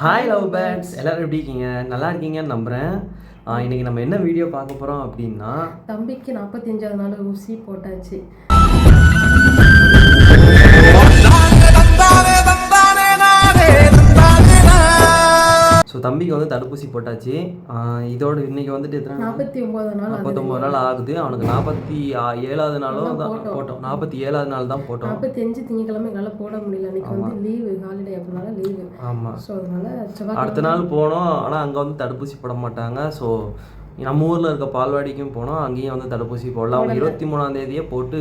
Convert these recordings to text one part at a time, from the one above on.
Hi love birds எல்லாரும் எப்படி இருக்கீங்க? நல்லா இருக்கீங்கன்னு நம்புகிறேன் இன்னைக்கு நம்ம என்ன வீடியோ பார்க்க போகிறோம் அப்படின்னா தம்பிக்கு நாற்பத்தி அஞ்சாவது நாள் ஊசி போட்டாச்சு. தம்பிக்கு வந்து தடுப்பூசி போட்டாச்சு. இதோட இன்னைக்கு வந்துட்டு எத்தனை நாற்பத்தி ஒன்பதாவது நாள் நாற்பத்தொம்பது நாள் ஆகுது. அவனுக்கு நாற்பத்தி ஏழாவது நாளும் தான் போட்டோம். நாற்பத்தி ஏழாவது நாள் தான் போட்டோம். நாற்பத்தி அஞ்சு திங்கக்கிழமை எங்களால் போட முடியல. அன்னைக்கு வந்து லீவு ஹாலிடே அப்படினால லீவு ஆமாம் ஸோ அதனால அடுத்த நாள் போனோம். ஆனால் அங்கே வந்து தடுப்பூசி போட மாட்டாங்க. ஸோ நம்ம ஊரில் இருக்க பால்வாடிக்கும் போனோம். அங்கேயும் வந்து தடுப்பூசி போடலாம் அவங்க இருபத்தி மூணாம் தேதியே போட்டு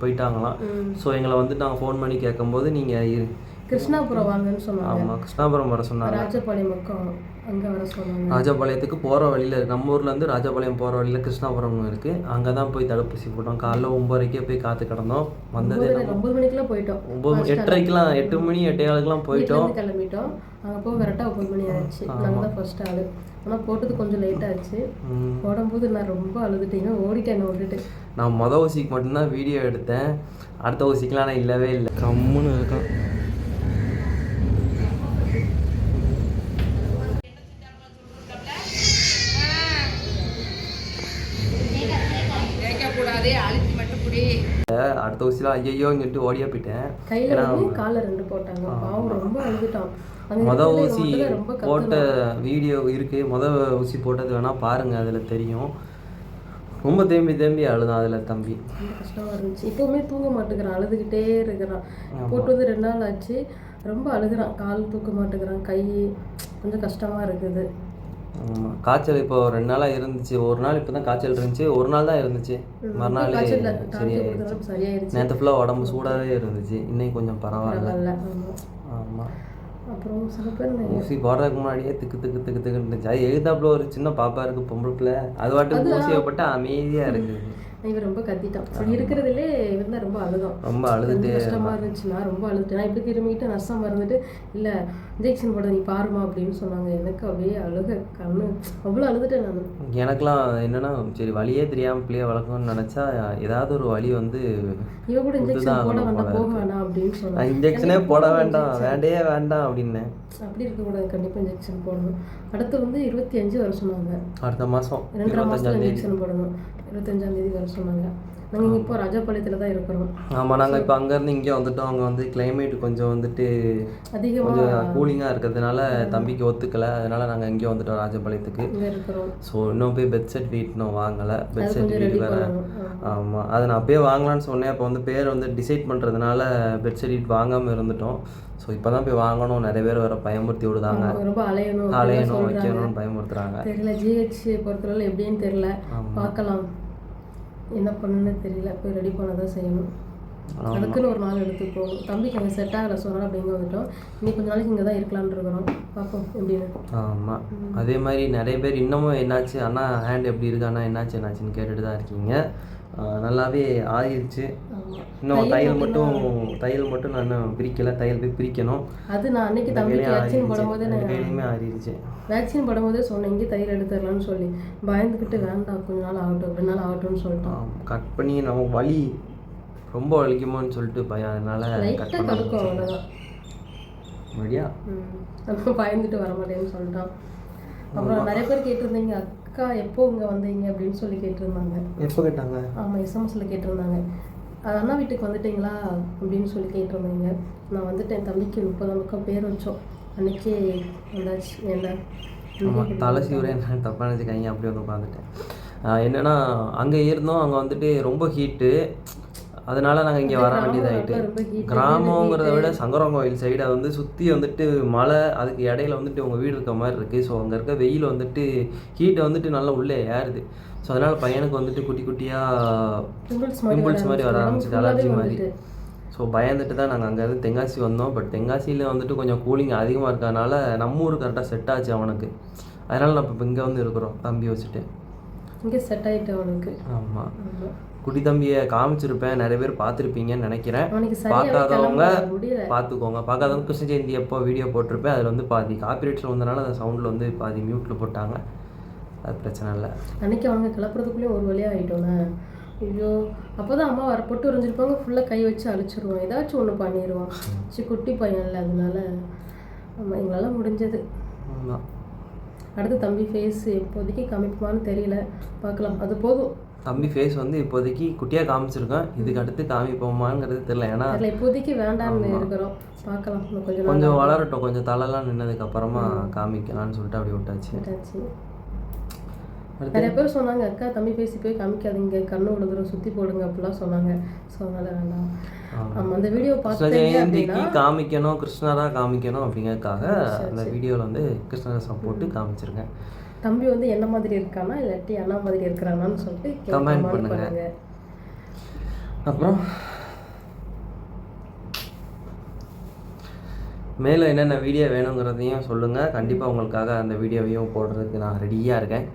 போயிட்டாங்களாம். ஸோ எங்களை வந்து நாங்கள் ஃபோன் பண்ணி கேட்கும்போது நீங்கள் கிருஷ்ணாபுரம் வாங்கன்னு சொன்னாங்க ஆமாம் கிருஷ்ணாபுரம் வர சொன்னாங்க. ராஜபாளையம் பக்கம் அங்கே வர சொன்னாங்க. ராஜபாளையத்துக்கு போகிற வழியில் இருக்கு. நம்ம ஊர்லேருந்து ராஜபாளையம் போகிற வழியில் கிருஷ்ணாபுரம் இருக்குது அங்கே தான் போய் தடுப்பூசி போட்டோம். காலைல ஒம்பரைக்கே போய் காத்து கிடந்தோம். வந்ததே ஒன்பது ஒன்பது மணிக்கெல்லாம் போயிட்டோம். ஒம்பது எட்டரைக்கெலாம் எட்டு மணி எட்டே ஆளுக்கெலாம் போயிட்டோம். கிளம்பிட்டோம். அங்கே போய் கரெக்டாக ஒன்பது மணி ஆயிடுச்சு. நாங்கள் தான் ஃபர்ஸ்ட் ஆளு. ஆனால் போட்டது கொஞ்சம் லேட் ஆச்சு. போடும்போது நான் ரொம்ப அழுதுட்டேன். ஓடிட்டேன் விட்டுட்டு. நான் மொதல் ஊசிக்கு மட்டும்தான் வீடியோ எடுத்தேன். அடுத்த ஊசிக்கெலாம் நான் இல்லவே இல்லை. கம்முன்னு இருக்கான். அழுத்தி மட்டும் அடுத்த ஐயையோன்னு சொல்லிட்டு ஓடியே போயிட்டேன் கையில் வந்து காலில் ரெண்டு போட்டாங்க. பாவம் ரொம்ப அழுதுட்டான். இடத்துல ஊசி போட்ட வீடியோ இருக்குது மொதல் ஊசி போட்டது வேணால் பாருங்கள் அதில் தெரியும். ரொம்ப தேம்பி தேம்பி அழுதான் அதில் தம்பி. ரொம்ப கஷ்டமா இருந்துச்சு. இப்போவுமே தூங்க மாட்டேங்கிறான். அழுதுகிட்டே இருக்கிறான். போட்டு வந்து ரெண்டு நாள் ஆச்சு. ரொம்ப அழுகுறான். கால் தூக்க மாட்டேங்கிறான். கை கொஞ்சம் கஷ்டமா இருக்குது. காய்ச்சல் இப்போ ரெண்டு நாளாக இருந்துச்சு. ஒரு நாள் இப்போ தான் காய்ச்சல் இருந்துச்சு. ஒரு நாள் தான் இருந்துச்சு. மறுநாள் சரியாயிருச்சு நேற்று ஃபுல்லாக உடம்பு சூடாகவே இருந்துச்சு. இன்னைக்கு கொஞ்சம் பரவாயில்ல. பரவாயில்ல. ஆமா. ஆமாம் அப்புறம் சில பேர் நெ- ஊசி போடுறதுக்கு முன்னாடியே திக்கு திக்கு திக்கு திக்குன்னு இருந்துச்சு அது எழுதாப்புல ஒரு சின்ன பாப்பா இருக்கு பொம்பளை பிள்ளை. அது வாட்டுக்கு ஊசியை போட்டு அமைதியாக இருக்குது இவன் ரொம்ப கத்திட்டான் இருக்கிறதுலே இவன் தான் ரொம்ப அழுதான் ரொம்ப அழுதுட்டு கஷ்டமா இருந்துச்சு. நான் ரொம்ப அழுதுட்டேன். நான் இப்படி திரும்பிட்டு நஷ்டம் இருந்துட்டு இல்ல இன்ஜெக்ஷன் போட நீ பாருமா அப்படின்னு சொன்னாங்க. எனக்கு அப்படியே அழுக கண்ணு அவ்வளோ அழுதுட்டேன் நான். எனக்கெல்லாம் என்னன்னா சரி வழியே தெரியாமல் பிள்ளைய வளர்க்கணும்னு நினச்சா ஏதாவது ஒரு வழி வந்து இவ கூட இன்ஜெக்ஷன் போட வேண்டாம் போக வேணாம் அப்படின்னு சொன்னாங்க. இன்ஜெக்ஷனே போட வேண்டாம். வேண்டே வேண்டாம் அப்படின்னேன் அப்படி இருக்கக்கூடாது. கண்டிப்பா இன்ஜெக்ஷன் போடணும். அடுத்து வந்து இருபத்தி அஞ்சு வர சொன்னாங்க. அடுத்த மாதம் ரெண்டரை தேதி. இன்ஜெக்ஷன் போடணும். இருபத்தஞ்சாம் தேதி வர சொன்னாங்க. நாங்க இங்க இப்போ ராஜபாளையத்துல தான் இருக்கிறோம். ஆமாம் நாங்கள் இப்போ அங்கேருந்து இங்கே வந்துட்டோம். அங்கே வந்து climate கொஞ்சம் வந்துட்டு அதிகமா கொஞ்சம் கூலிங்காக இருக்கிறதுனால தம்பிக்கு ஒத்துக்கலை. அதனால நாங்கள் இங்கே வந்துட்டோம் ராஜபாளையத்துக்கு. ஸோ இன்னும் போய் பெட் சர்டிஃபிகேட் இன்னும் வாங்கலை. பெட் சர்டிஃபிகேட் ரெடி வேறு. ஆமாம் அதை நான் அப்பயே வாங்கலாம்னு சொன்னேன். அப்போ வந்து பேர் வந்து டிசைட் பண்ணுறதுனால பெட் சர்டிஃபிகேட் வாங்காமல் இருந்துட்டோம். ஸோ இப்போ தான் போய் வாங்கணும். நிறைய பேர் வேறு பயமுறுத்தி விடுதாங்க ரொம்ப அலையணும் அலையணும். வைக்கணும்னு பயமுறுத்துறாங்க. தெரியல ஜிஹெச் பொறுத்தளவு எப்படின்னு தெரியல. பார்க்கலாம். என்ன பண்ணணும்னு தெரியல. போய் ரெடி பண்ண தான் செய்யணும். அதுக்குன்னு ஒரு நாள் எடுத்து போகணும் தம்பிக்கு அங்கே செட் ஆகல சொன்னால் அப்படிங்க வந்துட்டோம். இன்னைக்கு கொஞ்ச நாளைக்கு இங்கே தான் இருக்கலாம்னு இருக்கிறோம். பார்ப்போம் எப்படின்னு ஆமாம் அதே மாதிரி நிறைய பேர் இன்னமும் என்னாச்சு அண்ணா ஹேண்ட் எப்படி இருக்கு அண்ணா என்னாச்சு என்னாச்சுன்னு கேட்டுட்டு தான் இருக்கீங்க. நல்லாவே ஆயிடுச்சு இன்னும் தையல் மட்டும் தையல் மட்டும் நான் இன்னும் பிரிக்கலை தையல் போய் பிரிக்கணும். அது நான் அன்னைக்கு தம்பிக்கு வேக்சின் போடும்போது கையிலுமே ஆறிடுச்சு. வேக்சின் போடும்போதே சொன்னேன் இங்கே தையல் எடுத்துடலாம்னு சொல்லி. பயந்துக்கிட்டு வேண்டாம் கொஞ்ச நாள் ஆகட்டும் ரெண்டு நாள் ஆகட்டும்னு சொல்லிட்டான் கட் பண்ணி நம்ம வலி ரொம்ப வலிக்குமோன்னு சொல்லிட்டு பயம். அதனால கட் பண்ண முடியா. நம்ம பயந்துட்டு வர மாட்டேன்னு சொல்லிட்டான். அப்புறம் நிறைய பேர் கேட்டிருந்தீங்க அக்கா எப்போ இங்கே வந்தீங்க? அப்படின்னு சொல்லி கேட்டிருந்தாங்க. எப்போ கேட்டாங்க? ஆமாம் எஸ்எம்எஸில் கேட்டிருந்தாங்க. அது அண்ணா வீட்டுக்கு வந்துட்டீங்களா? அப்படின்னு சொல்லி கேட்டிருந்தீங்க. நான் வந்துட்டேன் தம்பிக்கு முப்பதாம் பக்கம் பேர் வச்சோம். அன்னைக்கே வந்தாச்சு. ஏண்டா ஆமாம் தலை சீவரே என்ன தப்பாக நினச்சிக்காங்க அப்படி வந்து உட்காந்துட்டேன். என்னென்னா அங்கே இருந்தோம் அங்கே வந்துட்டு ரொம்ப ஹீட்டு அதனால நாங்கள் இங்கே வர heat, கிராமங்கிறத விட சங்கரம் கோயில் சைடை வந்து சுற்றி வந்துட்டு மலை அதுக்கு இடையில வந்துட்டு உங்கள் வீடு இருக்க மாதிரி இருக்குது ஸோ அங்கே இருக்க வெயில் வந்துட்டு ஹீட்டை வந்துட்டு நல்லா உள்ளே ஏறுது. ஸோ அதனால் பையனுக்கு வந்துட்டு குட்டி குட்டியாக பிம்பிள்ஸ் மாதிரி வர ஆரம்பிச்சிட்டு அலர்ஜி மாதிரி. ஸோ பயந்துட்டு தான் நாங்கள் அங்கேருந்து தென்காசி வந்தோம். பட் தென்காசியில் வந்துட்டு கொஞ்சம் கூலிங் அதிகமாக இருக்கறனால நம்ம ஊர் கரெக்டாக செட் ஆச்சு அவனுக்கு. அதனால் நம்ம இப்போ இங்கே வந்து இருக்கிறோம். தம்பி வச்சுட்டு. இங்கே செட் ஆயிட்டு அவனுக்கு. ஆமாம் ஆமா. குட்டி தம்பியை காமிச்சிருப்பேன். நிறைய பேர் பார்த்துருப்பீங்கன்னு நினைக்கிறேன். பார்க்காதவங்க பார்த்துக்கோங்க. பார்க்காதவங்க கிருஷ்ண ஜெயந்தி எப்போ வீடியோ போட்டிருப்பேன். அதில் வந்து பாதி காப்பிரைட்ஸில் வந்தனால அந்த சவுண்டில் வந்து பாதி மியூட்டில் போட்டாங்க. அது பிரச்சனை இல்லை. அன்னைக்கு அவங்க கிளப்புறதுக்குள்ளே ஒரு வழியாக ஆகிட்டோண்ணே ஐயோ அப்போ தான் அம்மா வர பொட்டு வரைஞ்சிருப்பாங்க ஃபுல்லாக கை வச்சு அழிச்சிருவோம் ஏதாச்சும் ஒன்று பண்ணிடுவான் சரி குட்டி பையன்ல அதனால. ஆமாம் எங்களால் முடிஞ்சது. அடுத்து தம்பி ஃபேஸ் இப்போதைக்கு காமிக்குமான்னு தெரியல. பார்க்கலாம். அது போதும். தம்பி ஃபேஸ் வந்து இப்போதைக்கு குட்டியாக காமிச்சிருக்கேன். இதுக்கு அடுத்து காமிப்போமாங்கிறது தெரியல. ஏன்னா இப்போதைக்கு வேண்டாம்னு இருக்கிறோம். பார்க்கலாம். இன்னும் கொஞ்சம் வளரட்டும். கொஞ்சம் தலைலாம் நின்னதுக்கு அப்புறமா காமிக்கலாம்னு சொல்லிட்டு அப்படி விட்டாச்சு. நிறைய பேர் சொன்னாங்க அக்கா தம்பி பேசி போய் காமிக்காதீங்க. கண்ணு விழுந்துரும். சுற்றி போடுங்க. அப்படிலாம் சொன்னாங்க. ஸோ அதனால வேண்டாம். ஆமாம் அந்த வீடியோ அப்படின்னா காமிக்கணும். கிருஷ்ணரா காமிக்கணும் அப்படிங்கறதுக்காக அந்த வீடியோவில் வந்து கிருஷ்ணரசம் போட்டு காமிச்சிருக்கேன் தம்பி வந்து என்ன மாதிரி இருக்கானா இல்லாட்டி அண்ணா மாதிரி இருக்கிறானான்னு சொல்லிட்டு comment பண்ணுங்க. அப்புறம்? மேலும் என்னென்ன வீடியோ வேணுங்கிறதையும் சொல்லுங்கள் கண்டிப்பாக உங்களுக்காக அந்த வீடியோவையும் போடுறதுக்கு நான் ரெடியாக இருக்கேன்.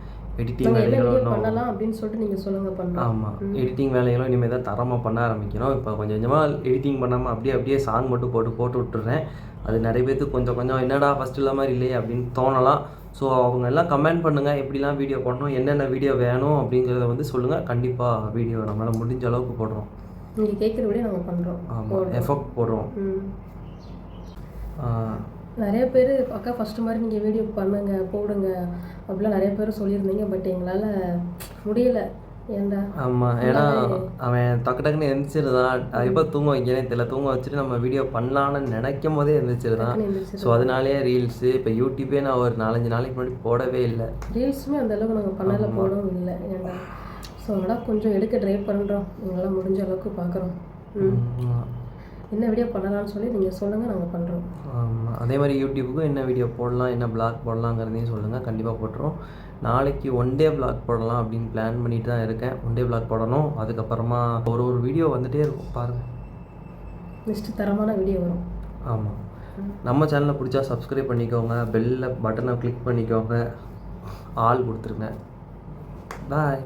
எடிட்டிங் என்ன வேலைகளும் பண்ணலாம் அப்படின்னு சொல்லிட்டு நீங்கள் சொல்லுங்க பண்ணுறோம் ஆமாம் எடிட்டிங் வேலைகளும் இனிமேல் தான் தரமாக பண்ண ஆரம்பிக்கணும் இப்போ கொஞ்சம் கொஞ்சமாக எடிட்டிங் பண்ணாமல் அப்படியே அப்படியே சாங் மட்டும் போட்டு போட்டு விட்டுறேன். அது நிறைய பேர்த்துக்கு கொஞ்சம் கொஞ்சம் என்னடா ஃபஸ்ட்டு இல்லாம மாதிரி இல்லையே அப்படின்னு தோணலாம். ஸோ அவங்க எல்லாம் கமெண்ட் பண்ணுங்கள் எப்படிலாம் வீடியோ பண்ணணும்? என்னென்ன வீடியோ வேணும்? அப்படிங்கிறத வந்து சொல்லுங்கள் கண்டிப்பாக வீடியோ நம்மளால் முடிஞ்ச அளவுக்கு போடுறோம். நீங்கள் கேட்குற வீடியோ நாங்கள் பண்ணுறோம் ஆமாம் எஃபெக்ட் போடுறோம். நிறைய பேர் அக்கா ஃபஸ்ட்டு மாதிரி நீங்கள் வீடியோ பண்ணுங்க போடுங்க. அப்படிலாம் நிறைய பேர் சொல்லியிருந்தீங்க. பட் எங்களால் முடியல. ஆமாம் ஏன்னா அவன் டக்கு டக்குன்னு எந்திரிச்சிருந்தான் எப்போ தூங்க வைக்கிறேன் தெரியல. தூங்க வச்சுட்டு நம்ம வீடியோ பண்ணலான்னு நினைக்கும் போதே எந்திரிச்சிருந்தான். ஸோ அதனாலேயே ரீல்ஸு இப்போ யூடியூபே நான் ஒரு நாலஞ்சு நாளைக்கு முன்னாடி போடவே இல்லை. ரீல்ஸுமே அந்த அளவுக்கு நாங்கள் பண்ணல போடவும் இல்லை. ஸோ அதனால் கொஞ்சம் எடுக்க ட்ரை பண்ணுறோம் எங்களால் முடிஞ்ச அளவுக்கு பார்க்குறோம். என்ன வீடியோ பண்ணலாம்னு சொல்லி நீங்கள் சொல்லுங்கள் நாங்கள் பண்ணுறோம் ஆமாம் அதே மாதிரி யூடியூப்புக்கும் என்ன வீடியோ போடலாம் என்ன பிளாக் போடலாங்கிறதையும் சொல்லுங்கள் கண்டிப்பாக போட்டுரும் நாளைக்கு ஒன் டே பிளாக் போடலாம் அப்படின்னு பிளான் பண்ணிட்டு தான் இருக்கேன். ஒன் டே பிளாக் போடணும். அதுக்கப்புறமா ஒரு ஒரு வீடியோ வந்துட்டே இருக்கும். பாருங்கள் நெக்ஸ்ட்டு தரமான வீடியோ வரும். ஆமாம் நம்ம சேனலை பிடிச்சா சப்ஸ்கிரைப் பண்ணிக்கோங்க. பெல்ல பட்டனை கிளிக் பண்ணிக்கோங்க. ஆல் கொடுத்துருங்க. பாய்